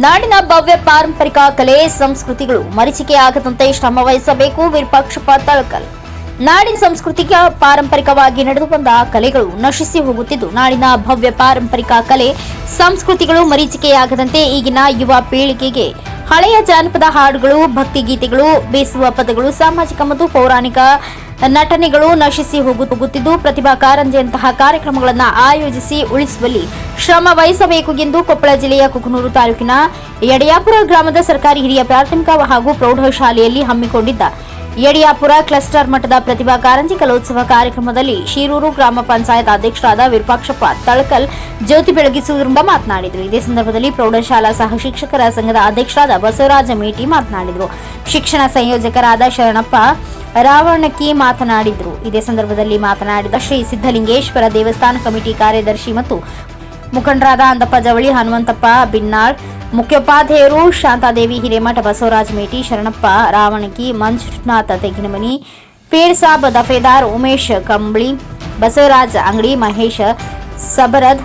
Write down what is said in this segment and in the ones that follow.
ನಾಡಿನ ಭವ್ಯ ಪಾರಂಪರಿಕ ಕಲೆ, ಸಂಸ್ಕೃತಿಗಳು ಮರೀಚಿಕೆಯಾಗದಂತೆ ಶ್ರಮ ವಹಿಸಬೇಕು ವಿರೂಪಾಕ್ಷಪ್ಪ ನಾಡಿನ ಸಾಂಸ್ಕೃತಿಕ ಪಾರಂಪರಿಕವಾಗಿ ನಡೆದು ಬಂದ ಕಲೆಗಳು ನಶಿಸಿ ಹೋಗುತ್ತಿದ್ದು, ನಾಡಿನ ಭವ್ಯ ಪಾರಂಪರಿಕ ಕಲೆ, ಸಂಸ್ಕೃತಿಗಳು ಮರೀಚಿಕೆಯಾಗದಂತೆ ಈಗಿನ ಯುವ ಪೀಳಿಗೆಗೆ ಹಳೆಯ ಜಾನಪದ ಹಾಡುಗಳು ಭಕ್ತಿ ಗೀತೆಗಳು ಬೇಸುವ ಪದಗಳು, ಸಾಮಾಜಿಕ ಮತ್ತು ಪೌರಾಣಿಕ ನಟನೆಗಳು ನಶಿಸಿ ಹೋಗು- ಹೋಗುತ್ತಿದ್ದು, ಪ್ರತಿಭಾ ಕಾರಂಜಿಯಂತಹ ಕಾರ್ಯಕ್ರಮಗಳನ್ನು ಆಯೋಜಿಸಿ ಉಳಿಸುವಲ್ಲಿ ಶ್ರಮ ವಹಿಸಬೇಕು ಎಂದು ಕೊಪ್ಪಳ ಜಿಲ್ಲೆಯ ಕುಕನೂರು ತಾಲೂಕಿನ ಯಡಿಯಾಪುರ ಗ್ರಾಮದ ಸರ್ಕಾರಿ ಹಿರಿಯ ಪ್ರಾಥಮಿಕ ಹಾಗೂ ಪ್ರೌಢಶಾಲೆಯಲ್ಲಿ ಹಮ್ಮಿಕೊಂಡಿದ್ದ ಯಡಿಯಾಪುರ ಕ್ಲಸ್ಟರ್ ಮಟ್ಟದ ಪ್ರತಿಭಾ ಕಾರಂಜಿ ಕಲೋತ್ಸವ ಕಾರ್ಯಕ್ರಮದಲ್ಲಿ ಶಿರೂರು ಗ್ರಾಮ ಪಂಚಾಯತ್ ಅಧ್ಯಕ್ಷರಾದ ವಿರೂಪಾಕ್ಷಪ್ಪ ತಳಕಲ್ ಜ್ಯೋತಿ ಬೆಳಗಿಸುವುದರಿಂದ ಮಾತನಾಡಿದರು. ಇದೇ ಸಂದರ್ಭದಲ್ಲಿ ಪ್ರೌಢಶಾಲಾ ಸಹ ಶಿಕ್ಷಕರ ಸಂಘದ ಅಧ್ಯಕ್ಷರಾದ ಬಸವರಾಜ ಮೇಟಿ ಮಾತನಾಡಿದರು. ಶಿಕ್ಷಣ ಸಂಯೋಜಕರಾದ ಶರಣಪ್ಪ ರಾವಣಕಿ ಮಾತನಾಡಿದರು. ಇದೇ ಸಂದರ್ಭದಲ್ಲಿ ಮಾತನಾಡಿದ ಶ್ರೀ ಸಿದ್ದಲಿಂಗೇಶ್ವರ ದೇವಸ್ಥಾನ ಕಮಿಟಿ ಕಾರ್ಯದರ್ಶಿ ಮತ್ತು ಮುಖಂಡರಾದ ಅಂದಪ್ಪ ಜವಳಿ, ಹನುಮಂತಪ್ಪ, ಬಿನ್ನಾಳ್ ಮುಖ್ಯೋಪಾಧ್ಯಾಯರು ಶಾಂತಾದೇವಿ ಹಿರೇಮಠ ಬಸವರಾಜ್ ಮೇಟಿ, ಶರಣಪ್ಪ ರಾವಣಕಿ, ಮಂಜುನಾಥ ತೆಗಿನಮನಿ ಪೀರ್ಸಾಬ್ ದಫೇದಾರ್ ಉಮೇಶ್ ಕಂಬಳಿ, ಬಸವರಾಜ್ ಅಂಗಡಿ, ಮಹೇಶ್ ಸಬರದ್,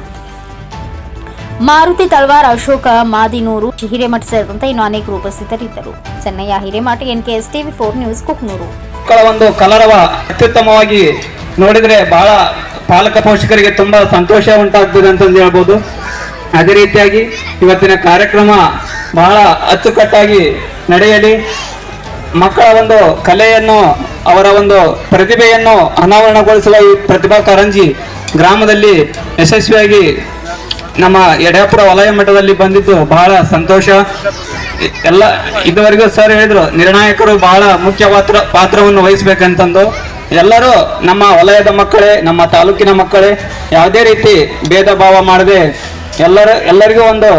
ಮಾರುತಿ ತಳ್ವಾರ್ ಅಶೋಕ ಮಾದಿನೂರು, ಹಿರೇಮಠ ಸೇರಿದಂತೆ ಇನ್ನು ಅನೇಕರು ಉಪಸ್ಥಿತರಿದ್ದರು. Chennayya Hiremath, NKS TV four news Kuknur. ಒಂದು ಕಲರವ ಅತ್ಯುತ್ತಮವಾಗಿ ನೋಡಿದ್ರೆ ಬಹಳ ಪಾಲಕ ಪೋಷಕರಿಗೆ ತುಂಬಾ ಸಂತೋಷ ಉಂಟಾಗ್ತದೆ ಅಂತಂದು ಹೇಳ್ಬೋದು. ಅದೇ ರೀತಿಯಾಗಿ ಇವತ್ತಿನ ಕಾರ್ಯಕ್ರಮ ಬಹಳ ಅಚ್ಚುಕಟ್ಟಾಗಿ ನಡೆಯಲಿ. ಮಕ್ಕಳ ಒಂದು ಕಲೆಯನ್ನು, ಅವರ ಒಂದು ಪ್ರತಿಭೆಯನ್ನು ಅನಾವರಣಗೊಳಿಸುವ ಈ ಪ್ರತಿಭಾ ಕಾರಂಜಿ ಗ್ರಾಮದಲ್ಲಿ ಯಶಸ್ವಿಯಾಗಿ ನಮ್ಮ ಯಡಿಯಾಪುರ ವಲಯ ಮಠದಲ್ಲಿ ಬಂದಿದ್ದು ಬಹಳ ಸಂತೋಷ. ಎಲ್ಲ, ಇದುವರೆಗೂ ಸರ್ ಹೇಳಿದ್ರು, ನಿರ್ಣಾಯಕರು ಬಹಳ ಮುಖ್ಯ ಪಾತ್ರ, ಪಾತ್ರವನ್ನು ವಹಿಸ್ಬೇಕಂತಂದು. ಎಲ್ಲರೂ ನಮ್ಮ ವಲಯದ ಮಕ್ಕಳೇ, ನಮ್ಮ ತಾಲೂಕಿನ ಮಕ್ಕಳೇ, ಯಾವುದೇ ರೀತಿ ಭೇದ ಭಾವ ಮಾಡದೆ ಎಲ್ಲರ ಎಲ್ಲರಿಗೂ ಒಂದು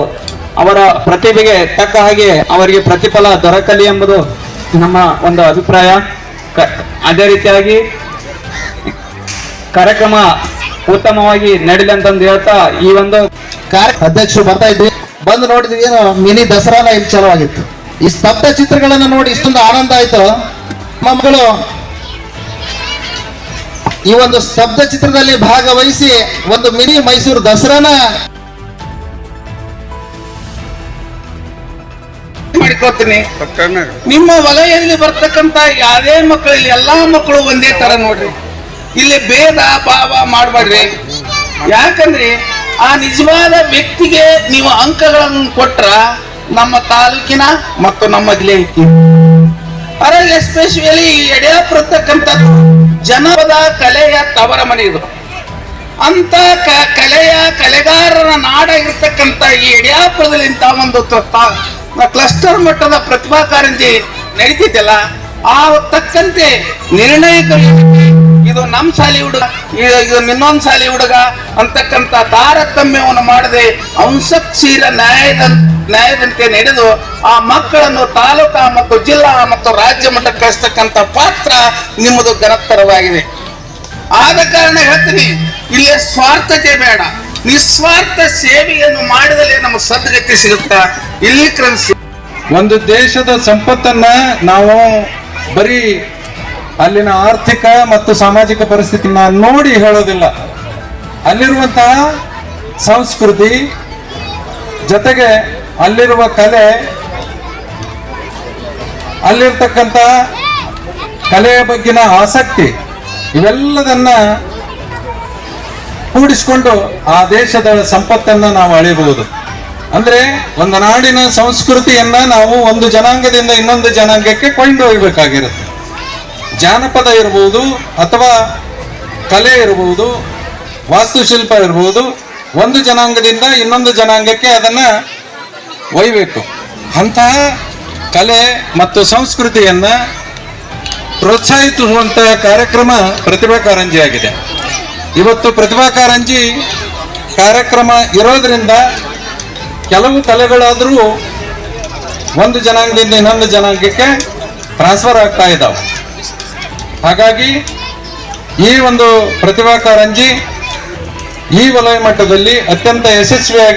ಅವರ ಪ್ರತಿಭೆಗೆ ತಕ್ಕ ಹಾಗೆ ಅವರಿಗೆ ಪ್ರತಿಫಲ ದೊರಕಲಿ ಎಂಬುದು ನಮ್ಮ ಒಂದು ಅಭಿಪ್ರಾಯ. ಅದೇ ರೀತಿಯಾಗಿ ಕಾರ್ಯಕ್ರಮ ಉತ್ತಮವಾಗಿ ನಡೀಲಿ ಅಂತಂದು ಹೇಳ್ತಾ ಈ ಒಂದು ಕಾರ್ಯ ಅಧ್ಯಕ್ಷರು ಬರ್ತಾ ಇದ್ವಿ. ಬಂದು ನೋಡಿದ್ವಿ ಏನು ಮಿನಿ ದಸರಾನ ಇಲ್ಲಿ ಚಲವಾಗಿತ್ತು ಈ ಸ್ತಬ್ಧ ಚಿತ್ರಗಳನ್ನ ನೋಡಿ ಇಷ್ಟೊಂದು ಆನಂದ ಆಯ್ತು. ಮಗಳು ಈ ಒಂದು ಸ್ತಬ್ಧ ಚಿತ್ರದಲ್ಲಿ ಭಾಗವಹಿಸಿ ಒಂದು ಮಿನಿ ಮೈಸೂರು ದಸರಾನ ಮಾಡ್ಕೋತೀನಿ. ನಿಮ್ಮ ವಲಯದಲ್ಲಿ ಬರ್ತಕ್ಕಂತ ಯಾವುದೇ ಮಕ್ಕಳು ಇಲ್ಲಿ ಎಲ್ಲಾ ಮಕ್ಕಳು ಒಂದೇ ತರ ನೋಡ್ರಿ. ಇಲ್ಲಿ ಭೇದ ಭಾವ ಮಾಡಬೇಡ್ರಿ. ಯಾಕಂದ್ರೆ ಆ ನಿಜವಾದ ವ್ಯಕ್ತಿಗೆ ನೀವು ಅಂಕಗಳನ್ನು ಕೊಟ್ರ ನಮ್ಮ ತಾಲೂಕಿನ ಮತ್ತು ನಮ್ಮ ಜಿಲ್ಲೆ ಐತಿ. ಅದರಲ್ಲಿ ಎಸ್ಪೆಷಲಿ ಎಡೆಯಪುರತಕ್ಕಂಥ ಜನಪದ ಕಲೆಯ ತವರ ಮನೆ ಇದು. ಅಂತ ಕ- ಕಲೆಯ ಕಲೆಗಾರರ ನಾಡ ಇರ್ತಕ್ಕಂಥ ಈ ಯಡಿಯಾಪುರದಲ್ಲಿ ಇಂಥ ಒಂದು ಕ್ಲಸ್ಟರ್ ಮಟ್ಟದ ಪ್ರತಿಭಾ ಕಾರಂಜಿ ನಡೀತಿದ್ದಲ್ಲ, ಆ ತಕ್ಕಂತೆ ನಿರ್ಣಯ ಇದು ನಮ್ಮ ಶಾಲೆ ಹುಡುಗ, ಇದು ನಿನ್ನೊಂದು ಶಾಲೆ ಹುಡುಗ ಅಂತಕ್ಕಂಥ ತಾರತಮ್ಯವನ್ನು ಮಾಡದೆ ಅಂಶಕ್ಷೀರ ನ್ಯಾಯದ ನ್ಯಾಯದಂತೆ ನಡೆದು ಆ ಮಕ್ಕಳನ್ನು ತಾಲೂಕಾ ಮತ್ತು ಜಿಲ್ಲಾ ಮತ್ತು ರಾಜ್ಯ ಮಟ್ಟಕ್ಕೆ ಕಳಿಸ್ತಕ್ಕಂಥ ಪಾತ್ರ ನಿಮ್ಮದು ಘನತ್ತರವಾಗಿದೆ. ಆದ ಕಾರಣ ಹೇಳ್ತೀನಿ, ಇಲ್ಲಿ ಸ್ವಾರ್ಥತೆ ಬೇಡ. ನಿಸ್ವಾರ್ಥ ಸೇವೆಯನ್ನು ಮಾಡಿದಲ್ಲಿ ನಮಗೆ ಸದ್ಗತಿ ಸಿಗುತ್ತಾ? ಇಲ್ಲಿ ಕ್ರಮಿಸಿ. ಒಂದು ದೇಶದ ಸಂಪತ್ತನ್ನ ನಾವು ಬರೀ ಅಲ್ಲಿನ ಆರ್ಥಿಕ ಮತ್ತು ಸಾಮಾಜಿಕ ಪರಿಸ್ಥಿತಿನ ನೋಡಿ ಹೇಳೋದಿಲ್ಲ. ಅಲ್ಲಿರುವಂತಹ ಸಂಸ್ಕೃತಿ, ಜೊತೆಗೆ ಅಲ್ಲಿರುವ ಕಲೆ, ಅಲ್ಲಿರ್ತಕ್ಕಂಥ ಕಲೆಯ ಬಗ್ಗಿನ ಆಸಕ್ತಿ, ಇವೆಲ್ಲದನ್ನ ಕೂಡಿಸಿಕೊಂಡು ಆ ದೇಶದ ಸಂಪತ್ತನ್ನ ನಾವು ಅಳೆಯಬಹುದು. ಅಂದ್ರೆ ಒಂದು ನಾಡಿನ ಸಂಸ್ಕೃತಿಯನ್ನ ನಾವು ಒಂದು ಜನಾಂಗದಿಂದ ಇನ್ನೊಂದು ಜನಾಂಗಕ್ಕೆ ಕೊಂಡೊಯ್ಯಬೇಕಾಗಿರುತ್ತೆ ಜಾನಪದ ಇರಬಹುದು ಅಥವಾ ಕಲೆ ಇರಬಹುದು ವಾಸ್ತುಶಿಲ್ಪ ಇರಬಹುದು ಒಂದು ಜನಾಂಗದಿಂದ ಇನ್ನೊಂದು ಜನಾಂಗಕ್ಕೆ ಅದನ್ನ ಒಯ್ಯಬೇಕು ಅಂತಹ ಕಲೆ ಮತ್ತು ಸಂಸ್ಕೃತಿಯನ್ನ ಪ್ರೋತ್ಸಾಹಿಸುವಂತಹ ಕಾರ್ಯಕ್ರಮ ಪ್ರತಿಭಾ ಕಾರಂಜಿ ಆಗಿದೆ ಇವತ್ತು ಪ್ರತಿಭಾ ಕಾರಂಜಿ ಕಾರ್ಯಕ್ರಮ ಇರೋದ್ರಿಂದ ಕೆಲವು ತಲೆಗಳಾದರೂ ಒಂದು ಜನಾಂಗದಿಂದ ಇನ್ನೊಂದು ಜನಾಂಗಕ್ಕೆ ಟ್ರಾನ್ಸ್ಫರ್ ಆಗ್ತಾ ಇದ್ದಾವೆ ಹಾಗಾಗಿ ಈ ಒಂದು ಪ್ರತಿಭಾ ಕಾರಂಜಿ ಈ ವಲಯ ಮಟ್ಟದಲ್ಲಿ ಅತ್ಯಂತ ಯಶಸ್ವಿಯಾಗಿ